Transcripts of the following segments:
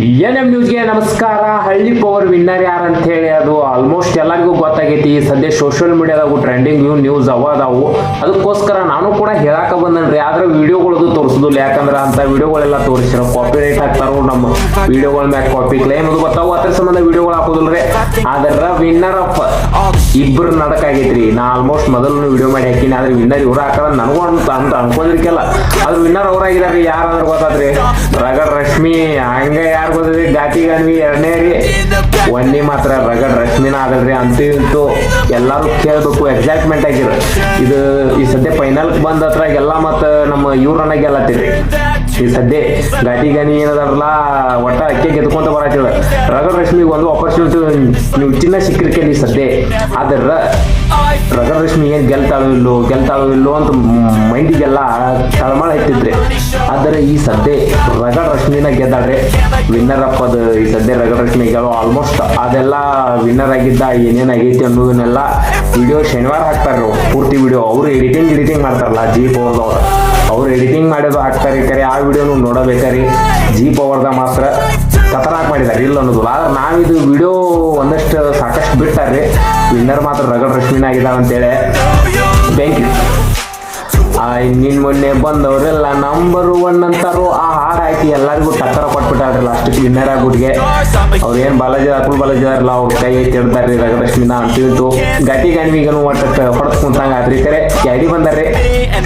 N M ನ್ಯೂಸ್ಗೆ ನಮಸ್ಕಾರ. ಹಳ್ಳಿ ಪವರ್ ವಿನ್ನರ್ ಯಾರು ಅಂತ ಹೇಳಿ ಅದು ಆಲ್ಮೋಸ್ಟ್ ಎಲ್ಲರಿಗೂ ಗೊತ್ತಾಗೈತಿ. ಸದ್ಯ ಸೋಷಿಯಲ್ ಮೀಡಿಯಾದಾಗು ಟ್ರೆಂಡಿಂಗ್ ನ್ಯೂಸ್ ಅವ ಅದಾವು. ಅದಕ್ಕೋಸ್ಕರ ನಾನು ಕೂಡ ಹೇಳಾಕ ಬಂದನ್ರಿ. ಆದ್ರೆ ವಿಡಿಯೋಗಳದು ತೋರಿಸುದಿಲ್ಲ. ಯಾಕಂದ್ರೆ ಅಂತ ವಿಡಿಯೋಗಳೆಲ್ಲ ತೋರಿಸಿರೋ. ಕಾಪಿ ರೈಟ್ ಹಾಕ್ತಾರೋ ನಮ್ಮ ವಿಡಿಯೋಗಳ ಮ್ಯಾಗ ಕಾಪಿ ಕ್ಲೇಮ್ ಅದು ಗೊತ್ತಾವು. ಅದ್ರ ಸಂಬಂಧ ವಿಡಿಯೋಗಳು ಹಾಕೋದಿಲ್ರಿ. ಆದ್ರ ವಿನ್ನರ್ ಅಪ್ಪ ಇಬ್ಬರು ನಡಕಾಗೈತ್ರಿ. ನಾ ಆಲ್ಮೋಸ್ಟ್ ಮೊದಲು ವಿಡಿಯೋ ಮಾಡಿ ಹಾಕಿನಿ. ಆದ್ರೆ ವಿನ್ನರ್ ಇವ್ರು ಹಾಕಲ್ಲ ನನಗೂ ಅಂತ ಅಂತ ಅನ್ಕೊಂಡಿರ್ಕೆಲ್ಲ ಆದ್ರೆ ವಿನ್ನರ್ ಅವ್ರಾಗಿದಾರ್ರಿ. ಯಾರಾದ್ರೂ ಗೊತ್ತಾದ್ರಿ ರಗಡ್ ರಶ್ಮಿ ಹಂಗ ಯಾರು ಬಂದ್ರಿ ಗಣ್ವಿ ಎರಡನೇ ರೀ. ಒಂದೇ ಮಾತ್ರ ರಗಡ್ ರಶ್ಮಿನ ಆಗಲ್ರಿ ಅಂತೂ ಇಂತೂ ಎಲ್ಲಾರು ಕೇಳ್ಬೇಕು ಎಕ್ಸೈಟ್ಮೆಂಟ್ ಆಗಿರ. ಇದು ಈ ಸದ್ಯ ಫೈನಲ್ ಬಂದ ಹತ್ರ ಎಲ್ಲ ಮತ್ತ ನಮ್ಮ ಇವ್ರನ್ನ ಗೆಲ್ಲತ್ತಿರಿ ಈ ಸದ್ಯ ಗಾಟಿ ಗಾನಿ ಏನದಾರಲ್ಲ, ಒಟ್ಟ ಅಕ್ಕಿ ಗೆದ್ಕೊಂತ ಬರತ್ತಿದ ರಗಡ್ ರಶ್ಮಿಗೆ ಒಂದು ಆಪರ್ಚುನಿಟಿ ನೀವು ಚಿನ್ನ ಸಿಕ್ಕಿರ್ಕೆ ಈ ಸದ್ಯ. ಆದ್ರ ರಗಡ್ ರಶ್ಮಿ ಏನು ಗೆಲ್ತಾಳೋ ಇಲ್ಲೋ ಗೆಲ್ತಾಳೋ ಇಲ್ಲೋ ಅಂತ ಮೈಂಡಿಗೆಲ್ಲ ತಳಮಳ ಐತಿದ್ರಿ ಆದರೆ ಈ ಸದ್ಯ ರಗಡ್ ರಶ್ಮಿನ ಗೆದ್ದಾಡ್ರಿ ವಿನ್ನರ್ ಅಪ್ ಈ ಸದ್ಯ ರಗಡ್ ರಶ್ಮಿ ಗೆಲ್ಲೋ ಆಲ್ಮೋಸ್ಟ್ ಅದೆಲ್ಲ ವಿನ್ನರ್ ಆಗಿದ್ದ ಏನೇನು ಆಗೈತಿ ಅನ್ನೋದನ್ನೆಲ್ಲ ವಿಡಿಯೋ ಶನಿವಾರ ಹಾಕ್ತಾರ ಪೂರ್ತಿ ವಿಡಿಯೋ ಅವರು ಎಡಿಟಿಂಗ್ ಎಡಿಟಿಂಗ್ ಮಾಡ್ತಾರಲ್ಲ ಜಿ ಪವರ್ದವ್ರು ಅವ್ರು ಎಡಿಟಿಂಗ್ ಮಾಡೋದು ಹಾಕ್ತಾರೆ ಕರೆ. ಆ ವಿಡಿಯೋನು ನೋಡಬೇಕಾರಿ ಜಿ ಪವರ್ದ ಮಾತ್ರ ಖತರ್ನಾಕ್ ಮಾಡಿದ್ದಾರೆ. ಇಲ್ಲ ಅನ್ನೋದು ಆದ್ರೆ ನಾವಿದು ವಿಡಿಯೋ ಒಂದಷ್ಟು ಸಾಕಷ್ಟು ಬಿಟ್ಟಾರ್ರಿ. ವಿನ್ನರ್ ಮಾತ್ರ ರಗಡ್ ರಶ್ಮಿನ ಆಗಿದಾವ ಅಂತೇಳಿ ಥ್ಯಾಂಕ್ ನಿನ್ ಮೊನ್ನೆ ಬಂದವರೆಲ್ಲ ನಂಬರ್ ಒನ್ ಅಂತಾರು ಆ ಹಾಡ್ ಹಾಕಿ ಎಲ್ಲರಿಗೂ ಟಕ್ಕರ ಕೊಟ್ಬಿಟ್ಟಾರ್ರಿ ಲಾಸ್ಟ್ ವಿನ್ನರ್ ಆಗ್ಬಿಟ್ಗೆ ಏನ್ ಬಾಲಾಜಿ ಅಕುಲ್ ಬಾಲಾಜಿ ಅವ್ರಲ್ಲ ಅವ್ರ ಕೈ ಐತಿ ಇಡ್ತಾರ್ರಿ ರಗಡಶ್ಮಿನ ಅಂತಿಂತು ಗಟಿ ಗಣ್ವಿಗನು ಒಟ್ಟ ಹೊಡೆದ್ ಕುಂತಂಗ ಆದ್ರಿ ಕರೆ ಕ್ಯಾಡಿ ಬಂದಾರ್ರಿ.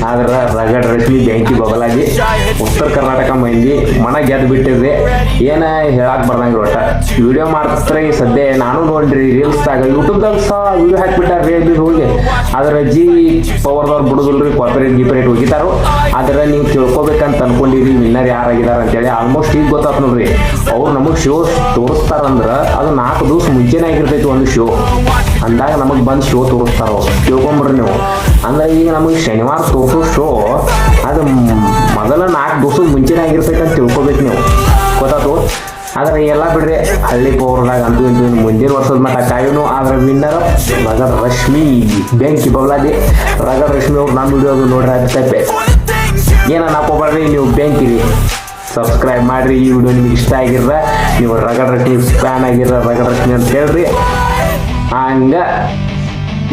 ಆದ್ರ ರಗಡ್ ರಶ್ಮಿ ಬೆಂಕಿ ಬಬಲಾಗಿ ಉತ್ತರ ಕರ್ನಾಟಕ ಮಂದಿ ಮನ ಗೆದ್ದು ಬಿಟ್ಟಿದ್ರಿ ಏನ ಹೇಳಾಕ್ ಬರ್ದಂಗ್ರಿ ಒಟ್ಟ. ವಿಡಿಯೋ ಮಾಡ್ತಾರೆ ಸದ್ಯ ನಾನು ನೋಡ್ರಿ ರೀಲ್ಸ್ ದಾಗ ಯೂಟ್ಯೂಬ್ದಾಗ ಸಹ ವಿಡಿಯೋ ಹಾಕ್ಬಿಟ್ಟಾರ್ರಿ ಅಲ್ಲಿ ಹೋಗಿ. ಆದ್ರ ಜಿ ಪವರ್ದವ್ರು ಬಿಡುದಿಲ್ರಿ ಕಾಪರೇಟ್ ಗಿಪರೇಟ್ ಹೋಗಿತಾರೋ ಆದ್ರೆ ನೀವು ತಿಳ್ಕೊಬೇಕಂತ ಅನ್ಕೊಂಡಿರಿ, ವಿನ್ನರ್ ಯಾರಾಗಿದಾರ ಅಂತೇಳಿ ಆಲ್ಮೋಸ್ಟ್ ಈಗ ಗೊತ್ತಾತ್ ನೋಡ್ರಿ. ಅವ್ರು ನಮಗೆ ಶೋ ತೋರಿಸ್ತಾರಂದ್ರ ಅದು ನಾಲ್ಕು ದಿವಸ ಮುಂಚೆನೇ ಆಗಿರ್ತೈತಿ ಒಂದು ಶೋ ಅಂದಾಗ ನಮಗೆ ಬಂದು ಶೋ ತೋರಿಸ್ತಾರ, ತಿಳ್ಕೊಂಬಿಡ್ರಿ ನೀವು. ಅಂದ್ರೆ ಈಗ ನಮಗೆ ಶನಿವಾರ ತೋರಿಸೋ ಶೋ ಅದು ಮೊದಲ ನಾಲ್ಕು ದಿವಸ ಮುಂಚೆನೇ ಆಗಿರ್ತೈತಿ ಅಂತ ತಿಳ್ಕೊಬೇಕು ನೀವು. ಆದ್ರೆ ಎಲ್ಲ ಬಿಡ್ರಿ ಹಳ್ಳಿ ಪೌರ್ದಾಗ ಅಂತೂ ಇನ್ನು ಮುಂದಿನ ವರ್ಷದ ಮಟ್ಟ ಕಾಯೋನು. ಆದ್ರೆ ವಿನ್ನರ್ ರಗಡ್ ರಶ್ಮಿ, ಬೆಂಕಿ ಬಬ್ಲಾದಿ. ರಗಡ್ ರಶ್ಮಿ ಅವ್ರು ನಮ್ಮ ವಿಡಿಯೋ ನೋಡ್ರಿ ಅದು ತಪ್ಪೆ ಏನ ನೀವು ಬೆಂಕಿರಿ. ಸಬ್ಸ್ಕ್ರೈಬ್ ಮಾಡ್ರಿ, ಈ ವಿಡಿಯೋ ನಿಮ್ಗೆ ಇಷ್ಟ ಆಗಿರ್ರ, ನೀವು ರಗಡ್ ರಶ್ಮಿ ಫ್ಯಾನ್ ಆಗಿರ ರಗಡ್ ರಶ್ಮಿ ಅಂತ ಹೇಳ್ರಿ. ಹಂಗ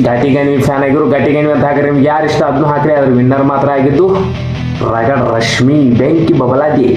ಘಾಟಿ ಗಣಿ ಫ್ಯಾನ್ ಆಗಿರು, ಘಾಟಿ ಗಣಿ ಅಂತ ಹಾಕ್ರಿ. ನಿಮ್ಗೆ ಯಾರು ಇಷ್ಟ, ಅದನ್ನು ಹಾಕ್ರಿ. ಅದ್ರ ವಿನ್ನರ್ ಮಾತ್ರ ಆಗಿದ್ದು ರಗಡ್ ರಶ್ಮಿ, ಬೆಂಕಿ ಬಬಲಾದಿ.